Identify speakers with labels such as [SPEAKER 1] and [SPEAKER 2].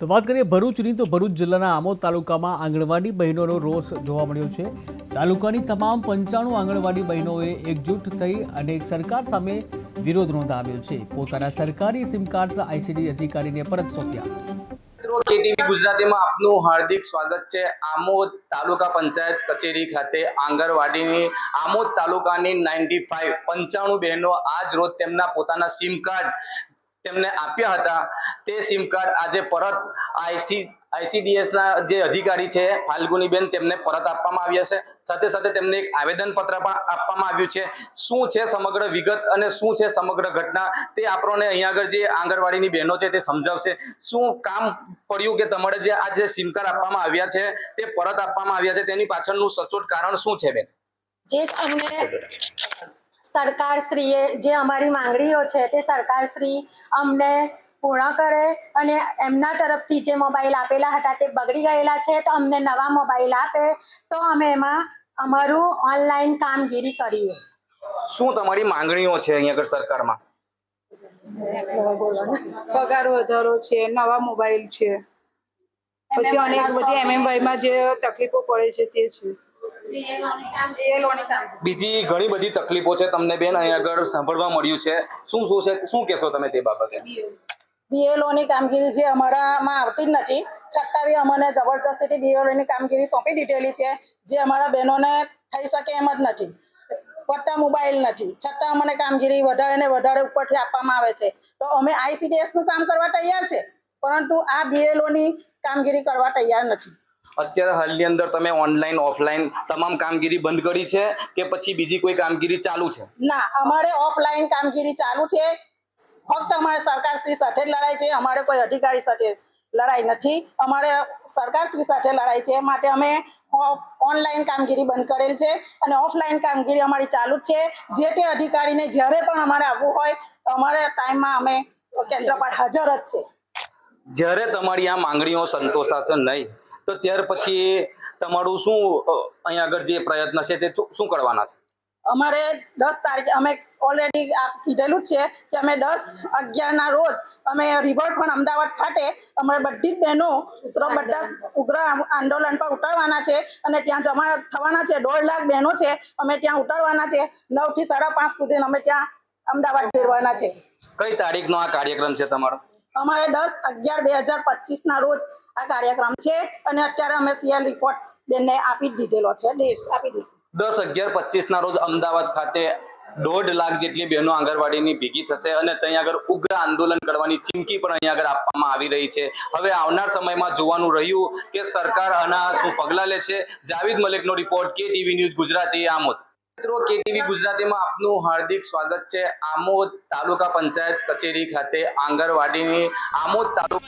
[SPEAKER 1] તો વાત કરીએ ભરૂચની તો ભરૂચ જિલ્લાના આમોદ તાલુકામાં આંગણવાડી બહેનોનો રોષ જોવા મળ્યો છે. તાલુકાની તમામ પંચાણું આંગણવાડી બહેનોએ એકજૂટ થઈ અને સરકાર સામે વિરોધ નોંધાવ્યો છે. પોતાના સરકારી સિમ કાર્ડ આઈસીડી અધિકારીને પરત સોંપ્યા.
[SPEAKER 2] ગુજરાતીમાં આપનું હાર્દિક સ્વાગત છે. આમોદ તાલુકા પંચાયત કચેરી ખાતે આંગણવાડીની આમોદ તાલુકાની નાઇન્ટી ફાઇવ પંચાણું બહેનો આજ રોજ તેમના પોતાના સિમ કાર્ડ તેમને આપ્યા હતા. તે સિમ કાર્ડ આજે પરત આઈસી આઈસીડીએસના જે અધિકારી છે, ફાલ્ગુનીબેન, તેમને પરત આપવામાં આવ્યા છે. સાથે સાથે તેમને એક આવેદનપત્ર પણ આપવામાં આવ્યું છે. શું છે સમગ્ર વિગત અને શું છે સમગ્ર ઘટના? તે આપણને અહીંયા આગળ જે આંગણવાડીની બહેનો છે તે સમજાવશે. શું કામ પડ્યું કે તમારે જે આ જે સિમ કાર્ડ આપવામાં આવ્યા છે, તે પરત આપવામાં આવ્યા છે? તેની પાછળનું સચોટ કારણ શું છે બેન?
[SPEAKER 3] જે અમને સરકારશ્રીએ જે અમારી માંગણીઓ છે તે સરકારશ્રી અમને પૂર્ણ કરે અને એમના તરફથી જે મોબાઈલ આપેલા હતા તે બગડી ગયેલા છે તો અમને નવા મોબાઈલ આપે તો અમે એમાં અમારું ઓનલાઈન કામગીરી કરીએ.
[SPEAKER 2] શું તમારી માંગણીઓ છે અહીંયા આગળ સરકારમાં?
[SPEAKER 4] પગાર વધારો છે નવા મોબાઈલ છે. પછી અનેક બધી એમએમવાયમાં જે તકલીફો પડે છે તે છે.
[SPEAKER 2] બીજી ઘણી બધી તકલીફો છે તમને બેન અહીં આગળ સાંભળવા મળ્યું છે. શું શું છે, શું કહેશો તમે તે બાબતે?
[SPEAKER 3] બીએલઓની કામગીરી જે અમારામાં આવતી જ નથી છતાં બી અમને જબરજસ્તીથી બીએલઓની કામગીરી સોંપી દીધેલી છે, જે અમારા બહેનોને થઈ શકે એમ જ નથી. પટ્ટા મોબાઈલ નથી. છતાં અમને કામગીરી વધારે ને વધારે ઉપરથી આપવામાં આવે છે. તો અમે આઈસીડીએસનું કામ કરવા તૈયાર છે, પરંતુ આ બીએલઓની કામગીરી કરવા તૈયાર નથી.
[SPEAKER 2] અત્યારે હાલની અંદર તમે ઓનલાઈન ઓફલાઈન તમામ કામગીરી બંધ કરી છે કે પછી બીજી કોઈ કામગીરી ચાલુ છે?
[SPEAKER 3] ના અમારે ઓફલાઈન કામગીરી ચાલુ છે. ફક્ત અમારે સરકારશ્રી સાથે જ લડાઈ છે. અમારે કોઈ અધિકારી સાથે લડાઈ નથી. અમારે સરકારશ્રી સાથે લડાઈ છે. માટે અમે ઓનલાઈન કામગીરી બંધ કરેલ છે અને ઓફલાઈન કામગીરી અમારી ચાલુ જ છે. જે તે અધિકારીને જ્યારે પણ અમારે આવવું હોય અમારે ટાઈમમાં અમે કેન્દ્ર પર હાજર જ છે.
[SPEAKER 2] જ્યારે તમારી આ માંગણીઓ સંતોષાશે નહીં તો ત્યાર પછી તમારું શું અહીંયા આગળ જે પ્રયત્ન છે તે શું- કરવાના છે?
[SPEAKER 3] અમારે દસ તારીખે અમે ઓલરેડી કીધેલું જ છે કે અમે દસ અગિયારના રોજ અમે રિવરફ્રન્ટ અમદાવાદ ખાતે અમારે બધી જ બહેનો બધા ઉગ્ર આંદોલન પર ઉતારવાના છે અને ત્યાં જમા થવાના છે. દોઢ લાખ બહેનો છે અમે ત્યાં ઉતારવાના છે. નવથી સાડા પાંચ સુધી અમે ત્યાં અમદાવાદ ફેરવાના છે.
[SPEAKER 2] કઈ તારીખનો આ કાર્યક્રમ છે તમારો?
[SPEAKER 3] અમારે દસ અગિયાર બે હજાર પચીસના રોજ આ કાર્યક્રમ છે અને અત્યારે અમે સીએલ રિપોર્ટ બેનને આપી દીધેલો છે. દેશ આપી દીધું
[SPEAKER 2] દસ અગિયાર પચીસના રોજ અમદાવાદ ખાતે દોઢ લાખ જેટલી બહેનો આંગણવાડીની ભેગી થશે અને ત્યાં આગળ ઉગ્ર આંદોલન કરવાની ચીમકી પણ અહીંયા આગળ આપવામાં આવી રહી છે. હવે આવનાર સમયમાં જોવાનું રહ્યું કે સરકાર આના શું પગલાં લે છે. Javed મલિકનો report K TV news Gujarati, Amod. મિત્રો કે ટીવી ગુજરાતીમાં આપનું હાર્દિક સ્વાગત છે. આમોદ તાલુકા પંચાયત કચેરી ખાતે આંગણવાડીની, આમોદ તાલુકા